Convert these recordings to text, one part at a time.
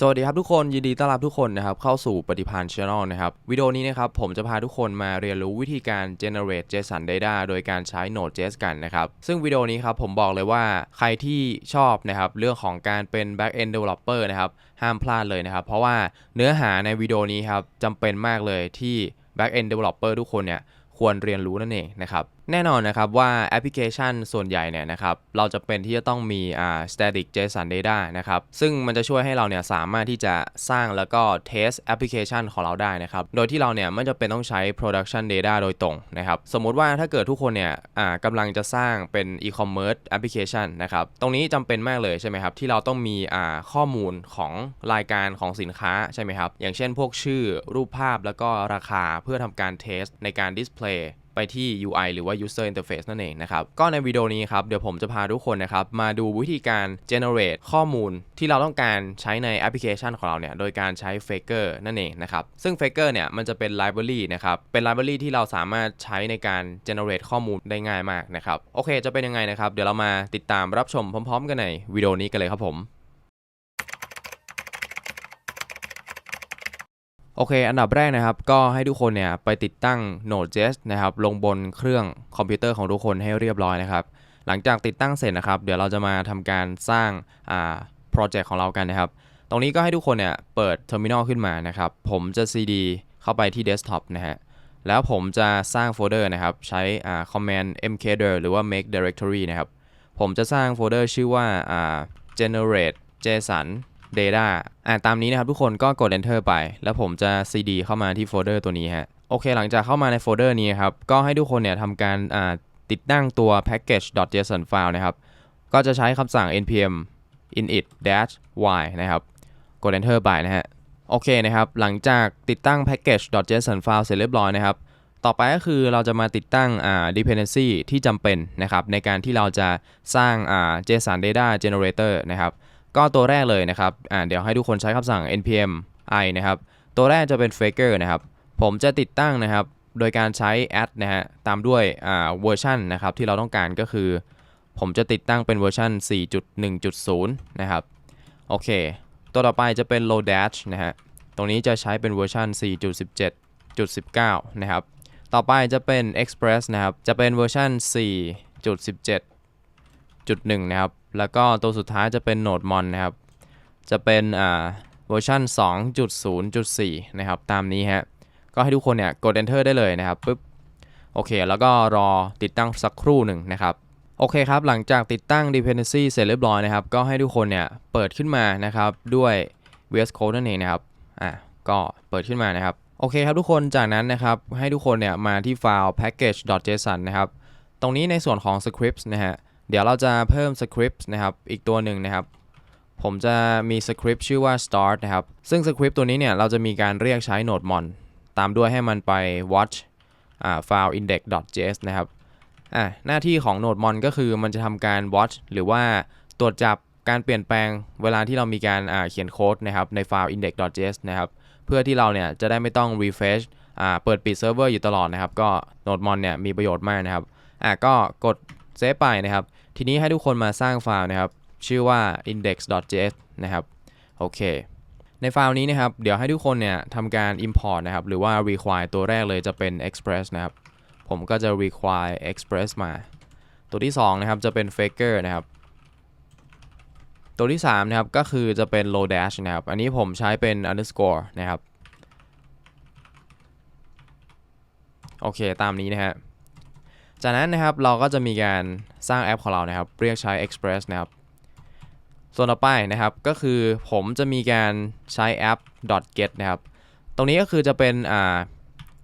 สวัสดีครับทุกคนยินดีต้อนรับทุกคนนะครับเข้าสู่ปฏิพันธ์ Channel นะครับวิดีโอนี้นะครับผมจะพาทุกคนมาเรียนรู้วิธีการ generate JSON data โดยการใช้ Node.js กันนะครับซึ่งวิดีโอนี้ครับผมบอกเลยว่าใครที่ชอบนะครับเรื่องของการเป็น backend developer นะครับห้ามพลาดเลยนะครับ เพราะว่าเนื้อหาในวิดีโอนี้ครับจำเป็นมากเลยที่ backend developer ทุกคนเนี่ยควรเรียนรู้นั่นเองนะครับแน่นอนนะครับว่าแอปพลิเคชันส่วนใหญ่เนี่ยนะครับเราจะเป็นที่จะต้องมีอ่า static JSON data นะครับซึ่งมันจะช่วยให้เราเนี่ยสามารถที่จะสร้างแล้วก็ test แอปพลิเคชันของเราได้นะครับโดยที่เราเนี่ยไม่จำเป็นต้องใช้ production data โดยตรงนะครับสมมุติว่าถ้าเกิดทุกคนเนี่ยอ่ากำลังจะสร้างเป็น e-commerce application นะครับตรงนี้จำเป็นมากเลยใช่ไหมครับที่เราต้องมีอ่าข้อมูลของรายการของสินค้าใช่ไหมครับอย่างเช่นพวกชื่อรูปภาพแล้วก็ราคาเพื่อทำการ test ในการ display ไปที่ UI หรือว่า User Interface นั่นเองนะครับ ก็ในวิดีโอนี้ครับ เดี๋ยวผมจะพาทุกคนนะครับ มาดูวิธีการ generate ข้อมูลที่เราต้องการใช้ในแอปพลิเคชันของเราเนี่ย โดยการใช้ Faker นั่นเองนะครับ ซึ่ง Faker เนี่ย มันจะเป็น library นะครับ เป็น library ที่เราสามารถใช้ในการ generate ข้อมูลได้ง่ายมากนะครับ โอเค จะเป็นยังไงนะครับ เดี๋ยวเรามาติดตามรับชมพร้อม ๆ กันในวิดีโอนี้กันเลยครับผม โอเค อันดับแรกนะครับ ก็ให้ทุกคนเนี่ยไปติดตั้ง Node.js นะครับลงบนเครื่องคอมพิวเตอร์ของทุกคนให้เรียบร้อยนะครับ หลังจากติดตั้งเสร็จนะครับ เดี๋ยวเราจะมาทำการสร้างอ่าโปรเจกต์ของเรากันนะครับ ตรงนี้ก็ให้ทุกคนเนี่ยเปิด Terminal ขึ้นมานะครับ ผมจะ cd เข้าไปที่ Desktop นะฮะ แล้วผมจะสร้างโฟลเดอร์นะครับ ใช้อ่า command mkdir หรือว่า make directory นะครับ ผมจะสร้างโฟลเดอร์ชื่อว่าอ่า generate json data อ่าตามนี้นะครับทุกคนก็กด enter ไป แล้วผมจะ cd เข้ามาที่โฟลเดอร์ตัวนี้ฮะโอเค หลังจากเข้ามาในโฟลเดอร์นี้ครับก็ให้ทุกคนเนี่ยทำการอ่าติดตั้งตัว package.json file นะครับก็จะใช้คำสั่ง npm init dash y นะครับ กด enter ไปนะฮะ โอเคนะครับ หลังจากติดตั้ง package.json file เสร็จเรียบร้อยนะครับ ต่อไปก็คือเราจะมาติดตั้งอ่า dependency ที่จำเป็นนะครับ ในการที่เราจะสร้างอ่า JSON data generator นะครับ ก็ตัวแรกเลยนะครับอ่าเดี๋ยวให้ทุกคนใช้คำสั่ง npm i นะครับ ตัวแรกจะเป็น faker นะครับ ผมจะติดตั้งนะครับ โดยการใช้ add นะฮะ ตามด้วยอ่าเวอร์ชันนะครับที่เราต้องการก็คือ ผมจะติดตั้งเป็นเวอร์ชัน4.1.0 นะครับ โอเค ตัวต่อไปจะเป็น lodash นะฮะ ตรงนี้จะใช้เป็นเวอร์ชัน4.17.19 นะครับ ต่อไปจะเป็น express นะครับ จะเป็นเวอร์ชัน4.17.1 นะครับ แล้วก็ตัวสุดท้ายจะเป็น nodemon นะครับ จะเป็นอ่าเวอร์ชัน2.0.4 นะครับ ตามนี้ฮะ ก็ให้ทุกคนเนี่ยกด enter ได้เลยนะครับปึ๊บโอเค แล้วก็รอติดตั้งสักครู่หนึ่งนะครับโอเคครับ หลังจากติดตั้ง dependency เสร็จเรียบร้อยนะครับ ก็ให้ทุกคนเนี่ยเปิดขึ้นมานะครับด้วย VS Code นั่นเองนะครับอะก็เปิดขึ้นมานะครับ โอเคครับทุกคนจากนั้นนะครับ ให้ทุกคนเนี่ยมาที่ไฟล์ package.json นะครับ ตรงนี้ในส่วนของ scripts นะฮะ เดี๋ยวเราจะเพิ่ม scripts นะครับอีกตัวหนึ่งนะครับ ผมจะมีสคริปต์ชื่อว่า start นะครับ ซึ่งสคริปต์ตัวนี้เนี่ยเราจะมีการเรียกใช้ nodemon ตามด้วยให้มันไป watch file index.js นะครับอะหน้าที่ของ nodemon ก็คือมันจะทำการ watch หรือว่าตรวจจับการเปลี่ยนแปลงเวลาที่เรามีการเขียนโค้ดนะครับในไฟล์ index.js นะครับ เพื่อที่เราเนี่ยจะได้ไม่ต้อง refresh อ่าเปิดปิดเซิร์ฟเวอร์อยู่ตลอดนะครับ ก็ nodemon เนี่ยมีประโยชน์มากนะครับอะก็กด เซฟไปนะครับ ทีนี้ให้ทุกคนมาสร้างไฟล์นะครับ ชื่อว่า index.js นะครับโอเค ในไฟล์นี้นะครับ เดี๋ยวให้ทุกคนเนี่ยทำการ import นะครับ หรือว่า require ตัวแรกเลยจะเป็น express นะครับ ผมก็จะ require express มา ตัวที่ 2 นะครับจะเป็น faker นะครับ ตัวที่ 3 นะครับ ก็คือจะเป็น lodash นะครับ อันนี้ผมใช้เป็น underscore นะครับ โอเค ตามนี้นะฮะ จากนั้นนะครับเราก็จะมีการสร้างแอปของเรานะครับ เรียกใช้ express นะครับ ส่วนต่อไปนะครับก็คือผมจะมีการใช้แอป .get นะครับ ตรงนี้ก็คือจะเป็นอ่า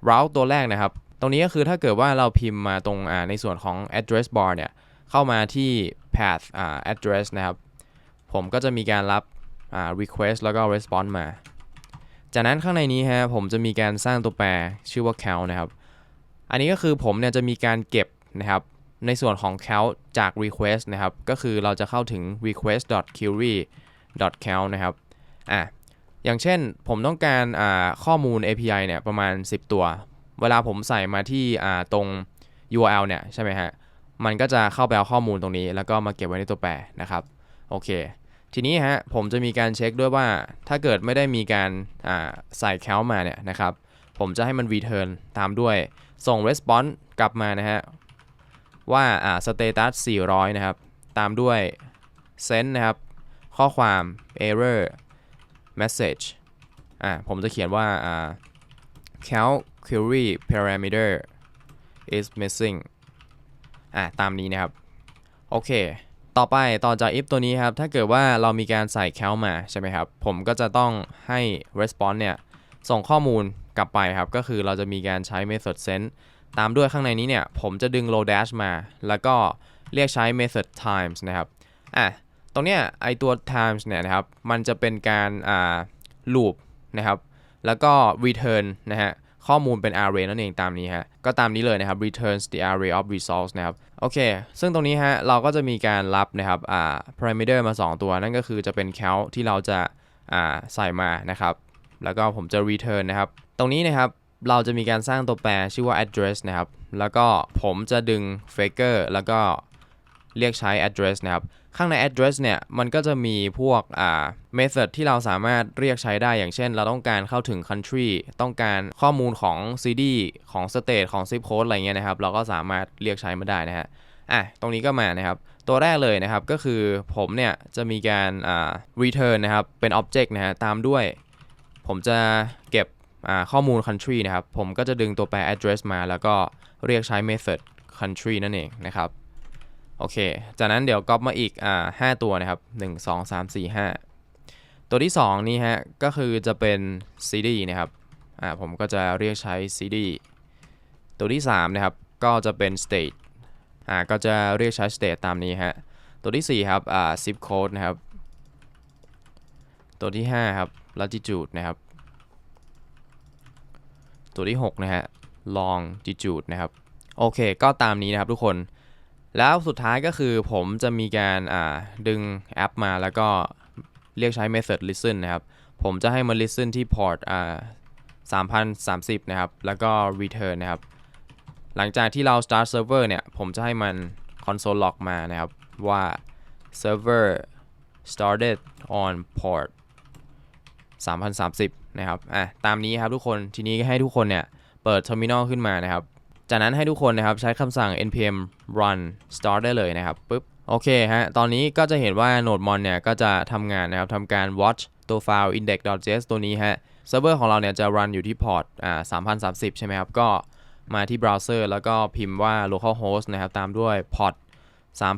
route ตัวแรกนะครับ ตรงนี้ก็คือถ้าเกิดว่าเราพิมพ์มาตรงอ่าในส่วนของ address bar เนี่ยเข้ามาที่ path อ่า address นะครับ ผมก็จะมีการรับอ่า request แล้วก็ response มา จากนั้นข้างในนี้ฮะผมจะมีการสร้างตัวแปรชื่อว่า count นะครับ อันนี้ก็คือผมเนี่ยจะมีการเก็บนะครับในส่วนของ count จาก request นะครับ ก็คือเราจะเข้าถึง request.query count นะครับอะอย่างเช่นผมต้องการข้อมูล API เนี่ยประมาณ 10 ตัว เวลาผมใส่มาที่ตรง URL เนี่ยใช่ไหมฮะ มันก็จะเข้าไปเอาข้อมูลตรงนี้ แล้วก็มาเก็บไว้ในตัวแปรนะครับ โอเค ทีนี้ฮะผมจะมีการเช็คด้วยว่าถ้าเกิดไม่ได้มีการใส่ count มาเนี่ยนะครับ ผมจะให้มัน return ตามด้วย ส่ง response กลับมานะฮะ ว่าอ่า status 400 นะครับ ตามด้วย send นะครับ ข้อความ error message อ่าผมจะเขียนว่าอ่า count query parameter is missing อ่าตามนี้นะครับ โอเค ต่อไปต่อจาก if ตัวนี้ครับ ถ้าเกิดว่าเรามีการใส่ count มาใช่ไหมครับ ผมก็จะต้องให้ response เนี่ย ส่งข้อมูล กลับไปครับ ก็คือเราจะมีการใช้ method send ตามด้วยข้างในนี้เนี่ย ผมจะดึง low dash มา แล้วก็เรียกใช้ method times นะครับอะตรงเนี้ยไอตัว times เนี่ยนะครับ มันจะเป็นการอ่า loop นะครับ แล้วก็ return นะฮะข้อมูลเป็น array นั่นเองตามนี้ฮะ ก็ตามนี้เลยนะครับ returns the array of results นะครับ โอเค ซึ่งตรงนี้ฮะ เราก็จะมีการรับนะครับอ่า parameter มา 2 ตัว นั่นก็คือจะเป็น count ที่เราจะอ่าใส่มานะครับ แล้วก็ผมจะ return นะครับ ตรงนี้นะครับเราจะมีการสร้างตัวแปรชื่อว่า address นะครับ แล้วก็ผมจะดึง faker แล้วก็เรียกใช้ address นะครับ ข้างใน address เนี่ยมันก็จะมีพวกอ่า method ที่เราสามารถเรียกใช้ได้อย่างเช่น เราต้องการเข้าถึง country ต้องการข้อมูลของ cd ของ state ของ zip code อะไรเงี้ยนะครับ เราก็สามารถเรียกใช้มาได้นะฮะอะตรงนี้ก็มานะครับ ตัวแรกเลยนะครับก็คือผมเนี่ยจะมีการอ่า return นะครับเป็น object นะฮะตามด้วย ผมจะเก็บ ข้อมูล country นะครับ ผมก็จะดึงตัวแปร address มา แล้วก็เรียกใช้ method country นั่นเองนะครับ โอเค จากนั้นเดี๋ยวก๊อปมาอีกอ่าห้าตัวนะครับ 1 2 3 4 5 ตัวที่ 2 นี่ฮะ ก็คือจะเป็น cd นะครับอ่าผมก็จะเรียกใช้ cd ตัวที่ 3 นะครับ ก็จะเป็น state อ่าก็จะเรียกใช้ state ตามนี้ฮะ ตัวที่ 4 ครับอ่า zip code นะครับ ตัวที่ 5 ครับ latitude นะครับ ตัวที่ 6 นะฮะ longitude นะครับ โอเค ก็ตามนี้นะครับทุกคน แล้วสุดท้ายก็คือผมจะมีการาดึงแอปมาแล้วก็เรียกใช้ method listen นะครับ ผมจะให้มัน listen ที่ port อ่า3030 นะครับ แล้วก็ return นะครับ หลังจากที่เรา start server เนี่ย ผมจะให้มัน console log มานะครับ ว่า server started on port 3030 นะครับอะตามนี้ครับทุกคนทีนี้ก็ให้ทุกคนเนี่ยเปิด terminal ขึ้นมานะครับ จากนั้นให้ทุกคนนะครับใช้คำสั่ง npm run start ได้เลยนะครับปุ๊บโอเคฮะตอนนี้ก็จะเห็นว่า nodemon เนี่ยก็จะทำงานนะครับทำการ watch ตัวไฟล์ index.js ตัวนี้ฮะเซิร์ฟเวอร์ของเราเนี่ยจะ run อยู่ที่พอร์ตอ่า3030 ใช่ไหมครับก็มาที่เบราว์เซอร์แล้วก็พิมพ์ว่า localhost นะครับตามด้วยพอร์ต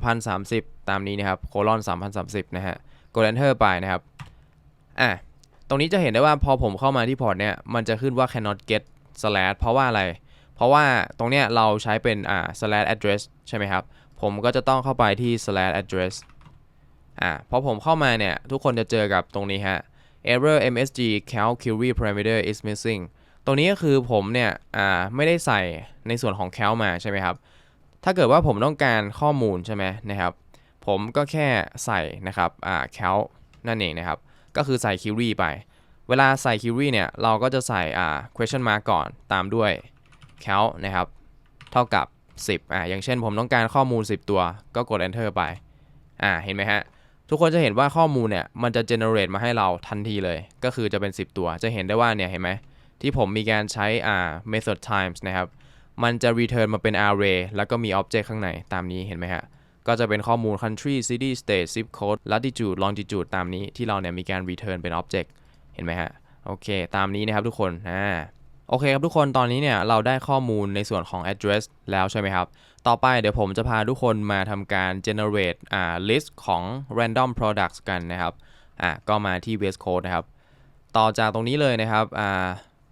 3030 ตามนี้นะครับ colon 3030 นะฮะ กด enter ไปนะครับ อะ ตรงนี้จะเห็นได้ว่าพอผมเข้ามาที่พอร์ตเนี่ย มันจะขึ้นว่า cannot get slash เพราะว่าอะไร เพราะว่าตรงเนี้ยเราใช้เป็นอ่า slash address ใช่ไหมครับ ผมก็จะต้องเข้าไปที่ slash address อ่าพอผมเข้ามาเนี่ย ทุกคนจะเจอกับตรงนี้ฮะ error msg count query parameter is missing ตรงนี้ก็คือผมเนี่ยอ่าไม่ได้ใส่ในส่วนของ count มาใช่ไหมครับ ถ้าเกิดว่าผมต้องการข้อมูลใช่ไหมนะครับ ผมก็แค่ใส่นะครับอ่า count นั่นเองนะครับ ก็คือใส่ query ไป เวลาใส่ query เนี่ย เราก็จะใส่อ่า question mark ก่อนตามด้วย count นะครับ เท่ากับ 10อ่าอย่างเช่นผมต้องการข้อมูล 10 ตัว ก็กด enter ไปอ่าเห็นไหมฮะ ทุกคนจะเห็นว่าข้อมูลเนี่ย มันจะ generate มาให้เราทันทีเลย ก็คือจะเป็น 10 ตัว จะเห็นได้ว่าเนี่ยเห็นไหมที่ผมมีการใช้อ่า method times นะครับ มันจะ return มาเป็น array แล้วก็มี object ข้างในตามนี้เห็นไหมฮะ ก็จะเป็นข้อมูล country city state zip code latitude longitude ตามนี้ที่เราเนี่ยมีการ return เป็น object เห็นไหมฮะ โอเค ตามนี้นะครับทุกคนอ่าโอเคครับทุกคนตอนนี้เนี่ยเราได้ข้อมูลในส่วนของ address แล้วใช่ไหมครับ ต่อไปเดี๋ยวผมจะพาทุกคนมาทำการ generate อ่า list ของ random products กันนะครับอ่าก็มาที่ VS Code นะครับ ต่อจากตรงนี้เลยนะครับอ่า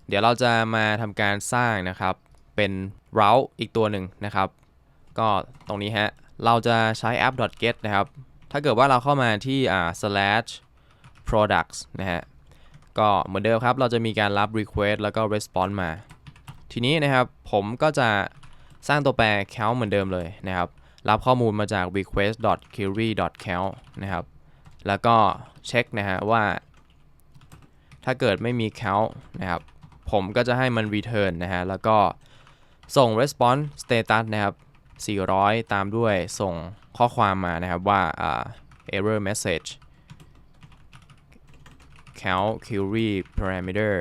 เดี๋ยวเราจะมาทำการสร้างนะครับ เป็น route อีกตัวหนึ่งนะครับ ก็ตรงนี้ฮะ เราจะใช้ app.get นะครับ ถ้าเกิดว่าเราเข้ามาที่อ่า slash products นะฮะ ก็เหมือนเดิมครับ เราจะมีการรับ request แล้วก็ response มา ทีนี้นะครับ ผมก็จะสร้างตัวแปร count เหมือนเดิมเลยนะครับ รับข้อมูลมาจาก request.query.count นะครับ แล้วก็เช็คนะฮะว่า ถ้าเกิดไม่มี count นะครับ ผมก็จะให้มัน return นะฮะ แล้วก็ส่ง response status นะครับ 400 ตามด้วยส่งข้อความมานะครับว่า error message count query parameter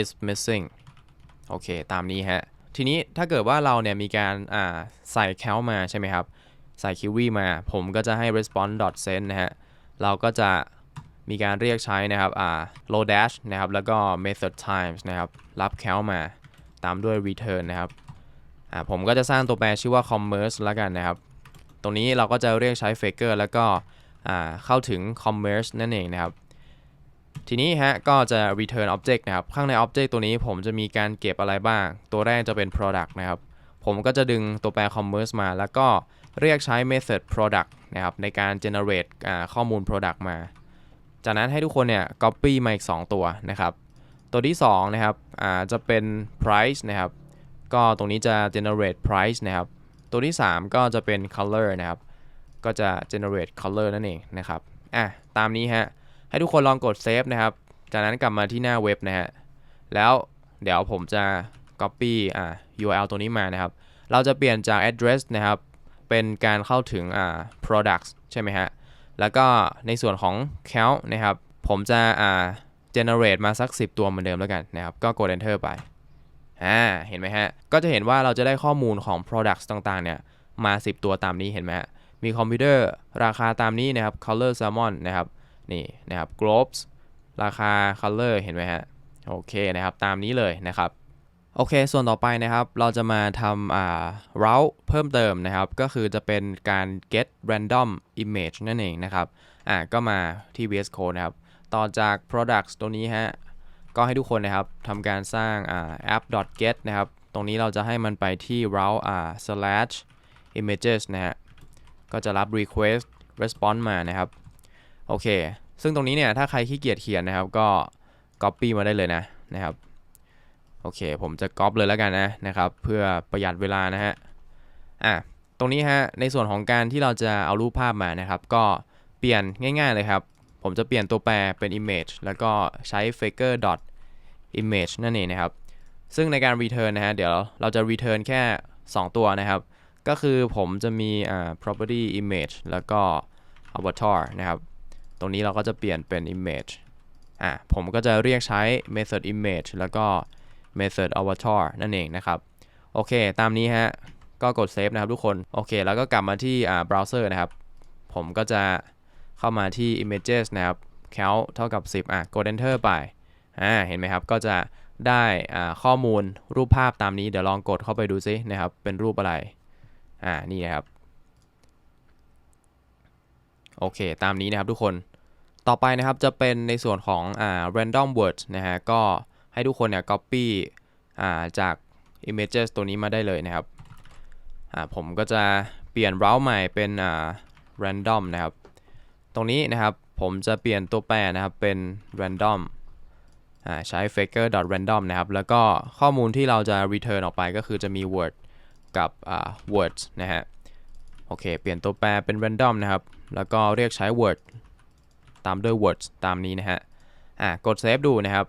is missing โอเค ตามนี้ฮะ ทีนี้ถ้าเกิดว่าเราเนี่ยมีการาใส่ count มาใช่ไหมครับ ใส่ query มา ผมก็จะให้ response send นะฮะ เราก็จะมีการเรียกใช้นะครับอ่า low dash นะครับ แล้วก็ method times นะครับ รับ count มา ตามด้วย return นะครับ อ่าผมก็จะสร้างตัวแปรชื่อว่า commerce แล้วกันนะครับ ตรงนี้เราก็จะเรียกใช้ faker แล้วก็อ่าเข้าถึง commerce นั่นเองนะครับ ทีนี้ฮะก็จะ return object นะครับ ข้างใน object ตัวนี้ผมจะมีการเก็บอะไรบ้าง ตัวแรกจะเป็น product นะครับ ผมก็จะดึงตัวแปร commerce มา แล้วก็เรียกใช้ method product นะครับในการ generate ข้อมูล product มา จากนั้นให้ทุกคนเนี่ย copy มาอีก 2 ตัวนะครับ ตัวที่ 2 นะครับจะเป็น price นะครับ ก็ตรงนี้จะ generate price นะครับ ตัวที่ 3 ก็จะเป็น color นะครับ ก็จะ generate color นั่นเองนะครับอะตามนี้ฮะ ให้ทุกคนลองกด save นะครับ จากนั้นกลับมาที่หน้าเว็บนะฮะ แล้วเดี๋ยวผมจะ copy อ่า URL ตัวนี้มานะครับ เราจะเปลี่ยนจาก address นะครับ เป็นการเข้าถึงอ่า products ใช่ไหมฮะ แล้วก็ในส่วนของ count นะครับ ผมจะอ่า generate มาสัก 10 ตัวเหมือนเดิมแล้วกันนะครับ ก็กด enter ไป อ่าเห็นไหมฮะ ก็จะเห็นว่าเราจะได้ข้อมูลของ products ต่างๆ เนี่ย มา 10 ตัวตามนี้เห็นไหมฮะ มีคอมพิวเตอร์ราคาตามนี้นะครับ color salmon นะครับ นี่นะครับ globes ราคา color เห็นไหมฮะ โอเคนะครับ ตามนี้เลยนะครับ โอเค ส่วนต่อไปนะครับ เราจะมาทำอ่า route เพิ่มเติมนะครับ ก็คือจะเป็นการ get random image นั่นเองนะครับ อ่า ก็มาที่ VS Code นะครับ ต่อจาก products ตัวนี้ฮะ ก็ให้ทุกคนนะครับทำการสร้างอ่า app.get นะครับ ตรงนี้เราจะให้มันไปที่ route อ่า slash images นะฮะ ก็จะรับ request response มานะครับ โอเค ซึ่งตรงนี้เนี่ยถ้าใครขี้เกียจเขียนนะครับก็ copy มาได้เลยนะนะครับ โอเค ผมจะ copy เลยแล้วกันนะนะครับ เพื่อประหยัดเวลานะฮะ อะ ตรงนี้ฮะ ในส่วนของการที่เราจะเอารูปภาพมานะครับ ก็เปลี่ยนง่าย ๆเลยครับผมจะเปลี่ยนตัวแปรเป็น image แล้วก็ใช้ faker dot image นั่นเองนะครับ ซึ่งในการ return นะฮะ เดี๋ยวเราจะ return แค่ 2 ตัวนะครับ ก็คือผมจะมีอ่า property image แล้วก็ avatar นะครับ ตรงนี้เราก็จะเปลี่ยนเป็น image อะผมก็จะเรียกใช้ method image แล้วก็ method avatar นั่นเองนะครับ โอเค ตามนี้ฮะ ก็กด save นะครับทุกคน โอเค แล้วก็กลับมาที่อ่า browser นะครับ ผมก็จะเข้ามาที่ images นะครับ count เท่ากับ 10 อะ กด enter ไป อ่าเห็นไหมครับก็จะได้อ่าข้อมูลรูปภาพตามนี้เดี๋ยวลองกดเข้าไปดูซินะครับเป็นรูปอะไรอ่านี่นะครับโอเค ตามนี้นะครับทุกคนต่อไปนะครับจะเป็นในส่วนของอ่า random words นะฮะก็ให้ทุกคนเนี่ย copy อ่าจาก images ตัวนี้มาได้เลยนะครับอ่าผมก็จะเปลี่ยน route ใหม่เป็นอ่า random นะครับ ตรงนี้นะครับผมจะเปลี่ยนตัวแปรนะครับเป็น random ใช้ faker random นะครับ แล้วก็ข้อมูลที่เราจะ return ออกไปก็คือจะมี word กับ words นะฮะ โอเค เปลี่ยนตัวแปรเป็น random นะครับ แล้วก็เรียกใช้ word ตามด้วย words ตามนี้นะฮะ อะ กด save ดูนะครับ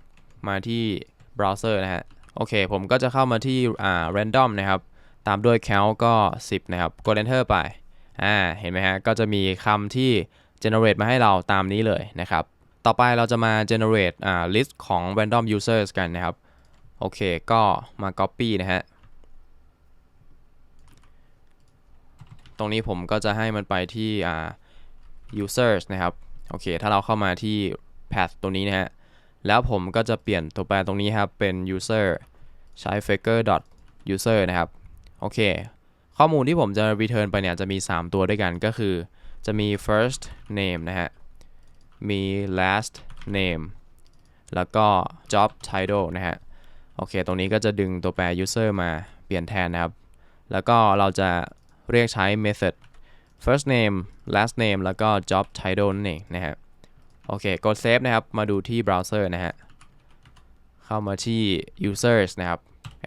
มาที่ browser นะฮะ โอเค ผมก็จะเข้ามาที่อ่า random นะครับ ตามด้วย count ก็ 10 นะครับ กด enter ไป อ่า เห็นไหมฮะ ก็จะมีคำที่ generate มาให้เราตามนี้เลยนะครับ ต่อไปเราจะมา generate อ่า list ของ random users กันนะครับ โอเค ก็มา copy นะฮะ ตรงนี้ผมก็จะให้มันไปที่อ่า users นะครับ โอเค ถ้าเราเข้ามาที่ path ตัวนี้นะฮะ แล้วผมก็จะเปลี่ยนตัวแปรตรงนี้ครับ เป็น user ใช้ faker dot user นะครับ โอเค ข้อมูลที่ผมจะ return ไปเนี่ย จะมี 3 ตัวด้วยกันก็คือจะมี first name นะฮะ มี last name แล้วก็ job title นะฮะ โอเค ตรงนี้ก็จะดึงตัวแปร user มาเปลี่ยนแทนนะครับ แล้วก็เราจะเรียกใช้ method first name last name แล้วก็ job title นั่นเองนะฮะ โอเค กด save นะครับ มาดูที่ browser นะฮะ เข้ามาที่ users นะครับ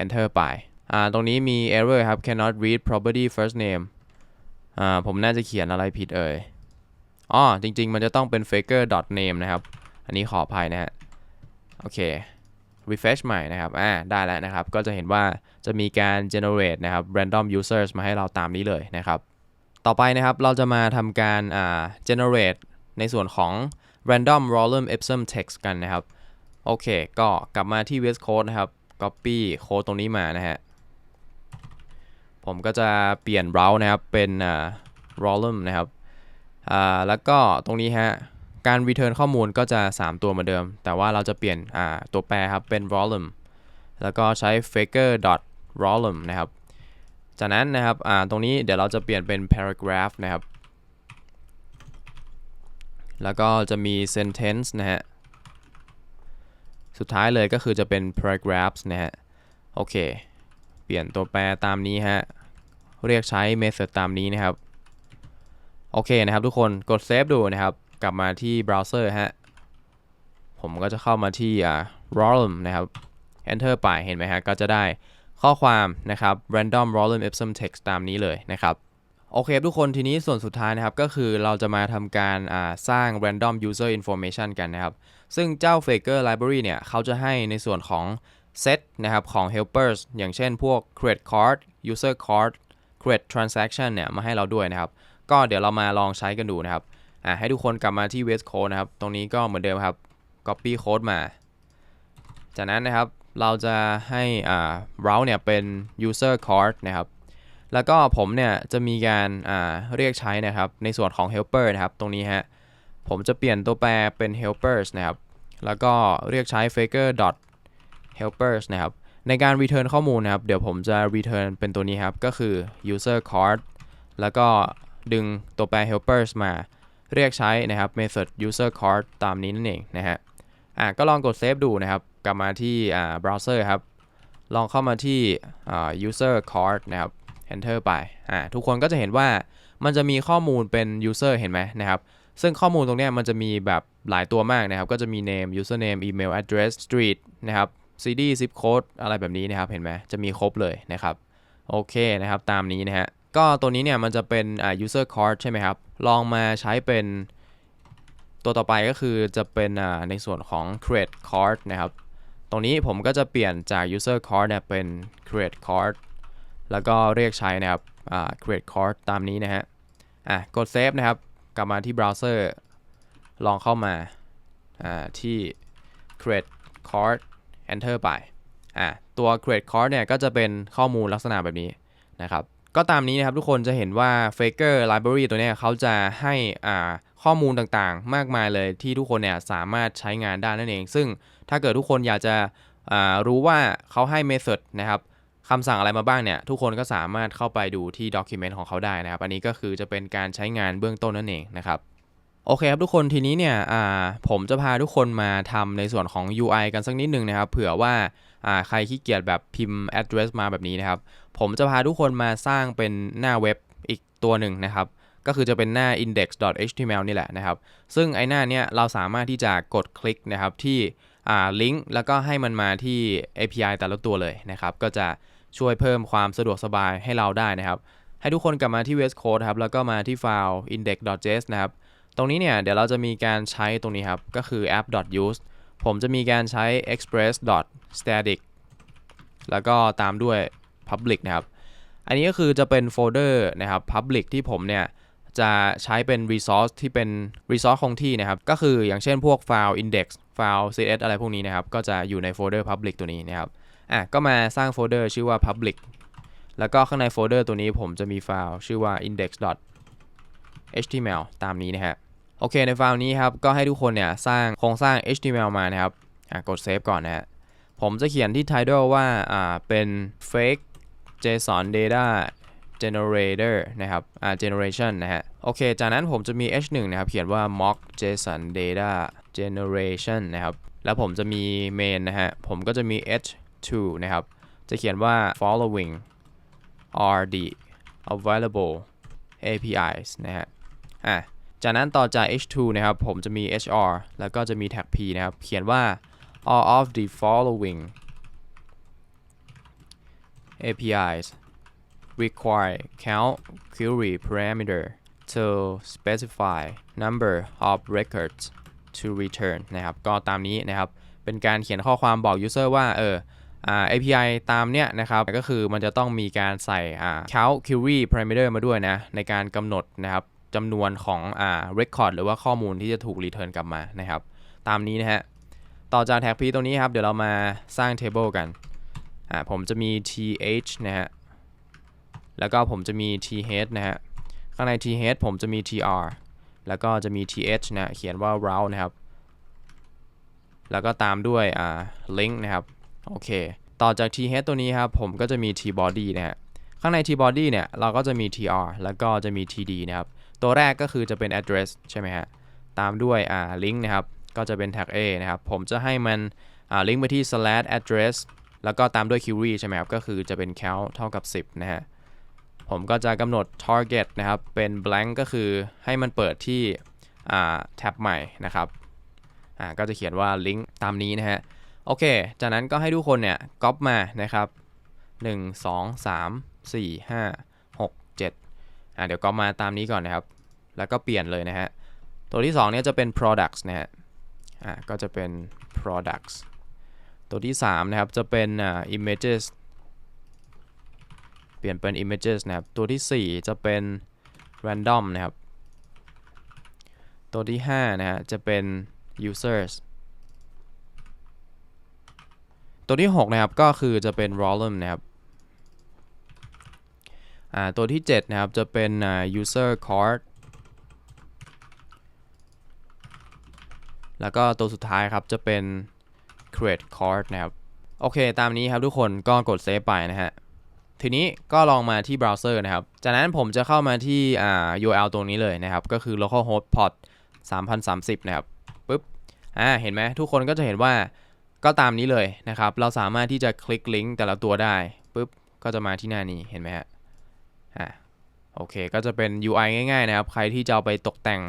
enter ไป อ่า ตรงนี้มี error ครับ cannot read property first name อ่า ผมน่าจะเขียนอะไรผิดเอ่ย อ๋อจริง ๆ มันจะต้องเป็น Faker. name นะครับ อันนี้ขออภัยนะฮะ โอเค refresh ใหม่นะครับ อ่า ได้แล้วนะครับ ก็จะเห็นว่าจะมีการ generate นะครับ random users มาให้เราตามนี้เลยนะครับ ต่อไปนะครับ เราจะมาทำการ อ่า generate ในส่วนของ random random epsom text กันนะครับ โอเค ก็กลับมาที่ VS Code นะครับ copy โค้ดตรงนี้มานะฮะ ผมก็จะเปลี่ยน route นะครับ เป็น อ่า random นะครับ อ่าแล้วก็ตรงนี้ฮะการ return ข้อมูลก็จะ 3 ตัวเหมือนเดิม แต่ว่าเราจะเปลี่ยนอ่าตัวแปรครับเป็น volume แล้วก็ใช้ faker dot volume นะครับ จากนั้นนะครับอ่าตรงนี้เดี๋ยวเราจะเปลี่ยนเป็น paragraph นะครับ แล้วก็จะมี sentence นะฮะ สุดท้ายเลยก็คือจะเป็น paragraphs นะฮะ โอเค เปลี่ยนตัวแปรตามนี้ฮะ เรียกใช้ method ตามนี้นะครับ โอเคนะครับทุกคนกดเซฟดูนะครับ กลับมาที่เบราว์เซอร์ฮะ ผมก็จะเข้ามาที่อ่า volume นะครับ enter ไปเห็นไหมฮะ ก็จะได้ข้อความนะครับ random volume epsom text ตามนี้เลยนะครับโอเคทุกคนทีนี้ส่วนสุดท้ายนะครับ ก็คือเราจะมาทำการอ่าสร้าง random user information กันนะครับ ซึ่งเจ้า Faker Library เนี่ย เขาจะให้ในส่วนของ set นะครับของ helpers อย่างเช่นพวก create card user card create transaction เนี่ย มาให้เราด้วยนะครับ ก็เดี๋ยวเรามาลองใช้กันดูนะครับอ่าให้ทุกคนกลับมาที่ VS Code นะครับ ตรงนี้ก็เหมือนเดิมครับ copy code มา จากนั้นนะครับเราจะให้อ่า route เนี่ยเป็น user card นะครับ แล้วก็ผมเนี่ยจะมีการอ่าเรียกใช้นะครับในส่วนของ helper นะครับ ตรงนี้ฮะผมจะเปลี่ยนตัวแปรเป็น helpers นะครับ แล้วก็เรียกใช้ faker dot helpers นะครับ ในการ return ข้อมูลนะครับ เดี๋ยวผมจะ return เป็นตัวนี้ครับ ก็คือ user card แล้วก็ ดึงตัวแปร helpers มาเรียกใช้นะครับ method user card ตามนี้นั่นเองนะฮะอะก็ลองกด save ดูนะครับ กลับมาที่อ่า browser ครับ ลองเข้ามาที่อ่า user card นะครับ enter ไปอ่าทุกคนก็จะเห็นว่ามันจะมีข้อมูลเป็น user เห็นไหมนะครับ ซึ่งข้อมูลตรงนี้มันจะมีแบบหลายตัวมากนะครับ ก็จะมี name username email address street นะครับ cd zip code อะไรแบบนี้นะครับ เห็นไหมจะมีครบเลยนะครับ โอเคนะครับ ตามนี้นะฮะ ก็ตัวนี้เนี่ยมันจะเป็นอ่า user card ใช่ไหมครับ ลองมาใช้เป็นตัวต่อไปก็คือจะเป็นอ่าในส่วนของ create card นะครับ ตรงนี้ผมก็จะเปลี่ยนจาก user card เนี่ยเป็น create card แล้วก็เรียกใช้นะครับอ่า create card ตามนี้นะฮะ อะกด save นะครับ กลับมาที่เบราว์เซอร์ ลองเข้ามาอ่าที่ create card enter ไปอะตัว create card เนี่ยก็จะเป็นข้อมูลลักษณะแบบนี้นะครับ ก็ตามนี้นะครับทุกคนจะเห็นว่า Faker Library ตัวนี้เขาจะให้อ่าข้อมูลต่างๆ มากมายเลยที่ทุกคนเนี่ยสามารถใช้งานได้นั่นเอง ซึ่งถ้าเกิดทุกคนอยากจะรู้ว่าเขาให้ method นะครับคำสั่งอะไรมาบ้างเนี่ย ทุกคนก็สามารถเข้าไปดูที่ document ของเขาได้นะครับ อันนี้ก็คือจะเป็นการใช้งานเบื้องต้นนั่นเองนะครับ โอเคครับทุกคนทีนี้เนี่ยผมจะพาทุกคนมาทำในส่วนของ UI กันสักนิดนึงนะครับ เผื่อว่า ใครขี้เกียจแบบพิมพ์ address มาแบบนี้นะครับ ผมจะพาทุกคนมาสร้างเป็นหน้าเว็บอีกตัวหนึ่งนะครับ ก็คือจะเป็นหน้า index.html นี่แหละนะครับ ซึ่งไอ้หน้าเนี้ยเราสามารถที่จะกดคลิกนะครับที่อ่าลิงก์แล้วก็ให้มันมาที่ API แต่ละตัวเลยนะครับ ก็จะช่วยเพิ่มความสะดวกสบายให้เราได้นะครับ ให้ทุกคนกลับมาที่ VS Code ครับ แล้วก็มาที่ไฟล์ index.js นะครับ ตรงนี้เนี่ยเดี๋ยวเราจะมีการใช้ตรงนี้ครับ ก็คือ app.use ผมจะมีการใช้ express.static แล้วก็ตามด้วย public นะครับ อันนี้ก็คือจะเป็นโฟลเดอร์นะครับ public ที่ผมเนี่ยจะใช้เป็น resource ที่เป็น resource คงที่นะครับ ก็คืออย่างเช่นพวกไฟล์ index ไฟล์ cs อะไรพวกนี้นะครับ ก็จะอยู่ในโฟลเดอร์ public ตัวนี้นะครับ อะ ก็มาสร้างโฟลเดอร์ชื่อว่า public แล้วก็ข้างในโฟลเดอร์ตัวนี้ผมจะมีไฟล์ชื่อว่า index.html ตามนี้นะฮะ โอเคในไฟล์นี้ครับ ก็ให้ทุกคนเนี่ยสร้างโครงสร้าง HTML มานะครับอะกดเซฟก่อนนะฮะผมจะเขียนที่ title ว่าอ่าเป็น fake JSON data generator นะครับอ่า generation นะฮะโอเค จากนั้นผมจะมี h1 นะครับ เขียนว่า mock JSON data generation นะครับ แล้วผมจะมี main นะฮะ ผมก็จะมี h2 นะครับ จะเขียนว่า following are the available APIs นะฮะอะ จากนั้นต่อจาก h2 นะครับ ผมจะมี hr แล้วก็จะมี tag p นะครับ เขียนว่า all of the following APIs require count query parameter to specify number of records to return นะครับ ก็ตามนี้นะครับ เป็นการเขียนข้อความบอก user ว่า เออ API ตามเนี้ยนะครับ ก็คือมันจะต้องมีการใส่ count query parameter มาด้วยนะ ในการกำหนดนะครับ จำนวนของอ่า record หรือว่าข้อมูลที่จะถูก return กลับมานะครับ ตามนี้นะฮะ ต่อจากแท็ก p ตรงนี้ครับ เดี๋ยวเรามาสร้าง table กันอ่าผมจะมี th นะฮะ แล้วก็ผมจะมี th นะฮะ ข้างใน th ผมจะมี tr แล้วก็จะมี th นะ เขียนว่า route นะครับ แล้วก็ตามด้วยอ่า link นะครับ โอเค ต่อจาก th ตัวนี้ครับ ผมก็จะมี tbody นะฮะ ข้างใน tbody เนี่ยเราก็จะมี tr แล้วก็จะมี td นะครับ ตัวแรกก็คือจะเป็น address ใช่ไหมฮะ ตามด้วยอ่า link นะครับ ก็จะเป็น tag a นะครับ ผมจะให้มันอ่า link ไปที่ slash address แล้วก็ตามด้วย query ใช่ไหมครับ ก็คือจะเป็น count เท่ากับ 10 นะฮะ ผมก็จะกำหนด target นะครับ เป็น blank ก็คือให้มันเปิดที่อ่า tab ใหม่นะครับอ่าก็จะเขียนว่า link ตามนี้นะฮะ โอเค จากนั้นก็ให้ทุกคนเนี่ยก๊อปมานะครับ 1 2 3 4 5 6 7อ่าเดี๋ยวก๊อปมาตามนี้ก่อนนะครับ แล้วก็เปลี่ยนเลยนะฮะ ตัวที่2เนี่ยจะเป็น products นะฮะ อ่าก็จะเป็น products ตัวที่ 3 นะครับ จะเป็นอ่า images เปลี่ยนเป็น images นะครับ ตัวทีสี่4 จะเป็น random นะครับ ตัวที่ 5 นะฮะ จะเป็น users ตัวที่ 6 นะครับ ก็คือจะเป็น volume นะครับ ตัวที่ 7 นะครับ จะเป็นอ่า user card แล้วก็ตัวสุดท้ายครับ จะเป็น create card นะครับ โอเค ตามนี้ครับทุกคนก็กด save ไปนะฮะ ทีนี้ก็ลองมาที่เบราว์เซอร์นะครับ จากนั้นผมจะเข้ามาที่อ่า URL ตรงนี้เลยนะครับ ก็คือ localhost port 3030 นะครับปึ๊บอ่าเห็นไหมทุกคนก็จะเห็นว่าก็ตามนี้เลยนะครับ เราสามารถที่จะคลิกลิงก์แต่ละตัวได้ปึ๊บก็จะมาที่หน้านี้เห็นไหมฮะ อ่าโอเค ก็จะเป็น UI ง่ายๆนะครับ ใครที่จะเอาไปตกแต่ง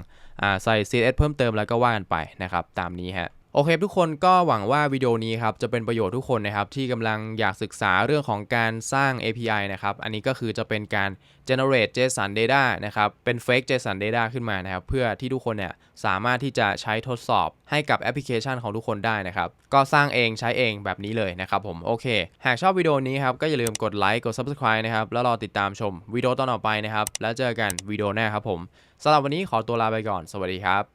อ่าใส่ CSS เพิ่มเติมแล้วก็ว่ากันไปนะครับ ตามนี้ฮะ โอเคทุกคนก็หวังว่าวิดีโอนี้ครับจะเป็นประโยชน์ทุกคนนะครับที่กำลังอยากศึกษาเรื่องของการสร้าง API นะครับอันนี้ก็คือจะเป็นการ generate JSON data นะครับเป็น fake JSON data ขึ้นมานะครับเพื่อที่ทุกคนเนี่ยสามารถที่จะใช้ทดสอบให้กับแอปพลิเคชันของทุกคนได้นะครับก็สร้างเองใช้เองแบบนี้เลยนะครับผมโอเค หากชอบวิดีโอนี้ครับก็อย่าลืมกดไลค์กด subscribe นะครับแล้วรอติดตามชมวิดีโอตอนต่อไปนะครับแล้วเจอกันวิดีโอหน้าครับผมสำหรับวันนี้ขอตัวลาไปก่อน สวัสดีครับ